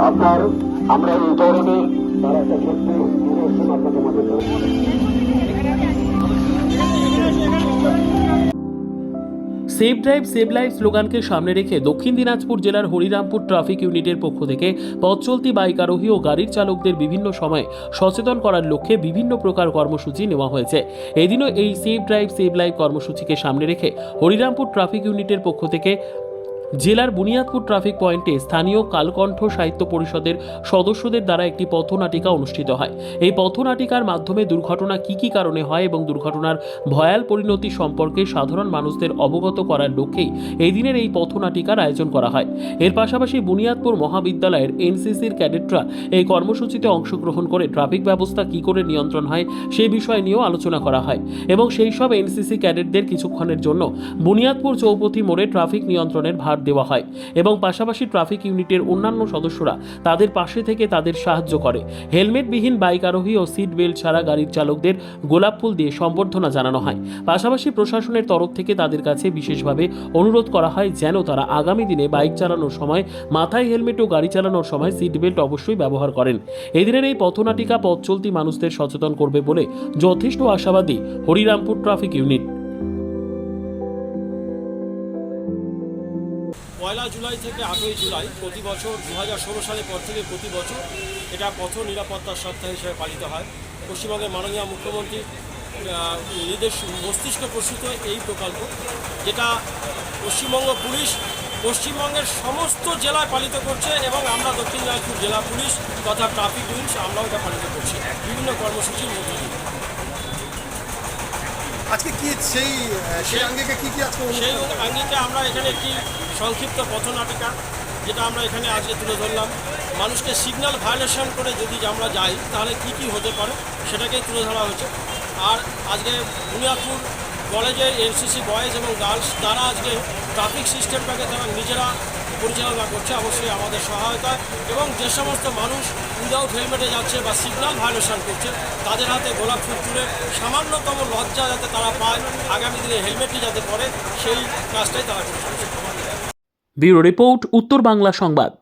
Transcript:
আপনার আমরা এই ধরনের তারা একটা সত্যি নিদর্শন আপনাদের মাঝে সেভ ড্রাইভ সেভ লাইফ স্লোগানকে সামনে রেখে দক্ষিণ দিনাজপুর জেলার হরিরামপুর ট্রাফিক ইউনিটের পক্ষ থেকে পথ চলতি বাইক আরোহী ও গাড়ির চালকদের বিভিন্ন সময়ে সচেতন করার লক্ষ্যে বিভিন্ন প্রকার কর্মসূচি নেওয়া হয়েছে। এদিনও এই সেভ ড্রাইভ সেভ লাইফ কর্মসূচিকে সামনে রেখে হরিরামপুর ট্রাফিক ইউনিটের পক্ষ থেকে জেলার বুনিয়াদপুর ট্রাফিক পয়েন্টে স্থানীয় কালকণ্ঠ সাহিত্য পরিষদের সদস্যদের দ্বারা একটি পথনাটিকা অনুষ্ঠিত হয়। এই পথনাটিকার মাধ্যমে দুর্ঘটনা কি কি কারণে হয় এবং দুর্ঘটনার ভয়াল পরিণতি সম্পর্কে সাধারণ মানুষদের অবগত করার লক্ষ্যেই এই দিনের এই পথনাটিকার আয়োজন করা হয়। এর পাশাপাশি বুনিয়াদপুর মহাবিদ্যালয়ের এনসিসির ক্যাডেটরা এই কর্মসূচিতে অংশগ্রহণ করে ট্রাফিক ব্যবস্থা কি করে নিয়ন্ত্রণ হয় সেই বিষয় নিয়েও আলোচনা করা হয় এবং সেই সব এনসিসি ক্যাডেটদের কিছুক্ষণের জন্য বুনিয়াদপুর চৌপতি মোড়ে ট্রাফিক নিয়ন্ত্রণের ভার দেওয়া হয় এবং পাশাপাশি ট্রাফিক ইউনিটের অন্যান্য সদস্যরা তাদের পাশে থেকে তাদের সাহায্য করে। হেলমেটবিহীন বাইক আরোহী ও সিট বেল্ট ছাড়া গাড়ির চালকদের গোলাপ ফুল দিয়ে সম্বর্ধনা জানানো হয়। পাশাপাশি প্রশাসনের তরফ থেকে তাদের কাছে বিশেষভাবে অনুরোধ করা হয় যেন তারা আগামী দিনে বাইক চালানোর সময় মাথায় হেলমেট ও গাড়ি চালানোর সময় সিট বেল্ট অবশ্যই ব্যবহার করেন। এদিনের এই পথনাটিকা পথ চলতি মানুষদের সচেতন করবে বলে যথেষ্ট আশাবাদী হরিরামপুর ট্রাফিক ইউনিট। পয়লা জুলাই থেকে আটই জুলাই প্রতি বছর দু হাজার ষোলো সালের পর থেকে প্রতি বছর এটা পথ নিরাপত্তা সপ্তাহ হিসেবে পালিত হয়। পশ্চিমবঙ্গের মাননীয় মুখ্যমন্ত্রী নিজের মস্তিষ্ক প্রসূত এই প্রকল্প যেটা পশ্চিমবঙ্গ পুলিশ পশ্চিমবঙ্গের সমস্ত জেলায় পালিত করছে এবং আমরা দক্ষিণ দিনাজপুর জেলা পুলিশ তথা ট্রাফিক পুলিশ আমরাও এটা পালিত করছি। বিভিন্ন কর্মসূচির মধ্যে দিয়ে। আজকে কি সেই সেই আঙ্গিকে কি কি আজকে সেই আঙ্গিকে আমরা এখানে একটি সংক্ষিপ্ত পথনাটিকা, যেটা আমরা এখানে আজকে তুলে ধরলাম। মানুষকে সিগন্যাল ভায়োলেশন করে যদি আমরা যাই, তাহলে কি কি হতে পারে, সেটাকেই তুলে ধরা হয়েছে। আর আজকে বুনিয়াদপুর কলেজের এনসিসি বয়েজ এবং গার্লস তারা আজকে ট্রাফিক সিস্টেমটাকে তারা নিজেরা পরিচালনা করছে, অবশ্যই আমাদের সহায়তা এবং যে সমস্ত মানুষ উইদাউট হেলমেটে যাচ্ছে বা সিগনাল ভায়োলেশন করছে, তাদের হাতে গোলাপ ফুল তুলে সামান্যতম লজ্জা যাতে তারা পায়, আগামী দিনে হেলমেটটি যাতে পরে সেই কাজটাই তারা করছে। ব্যুরো রিপোর্ট, উত্তর বাংলা সংবাদ।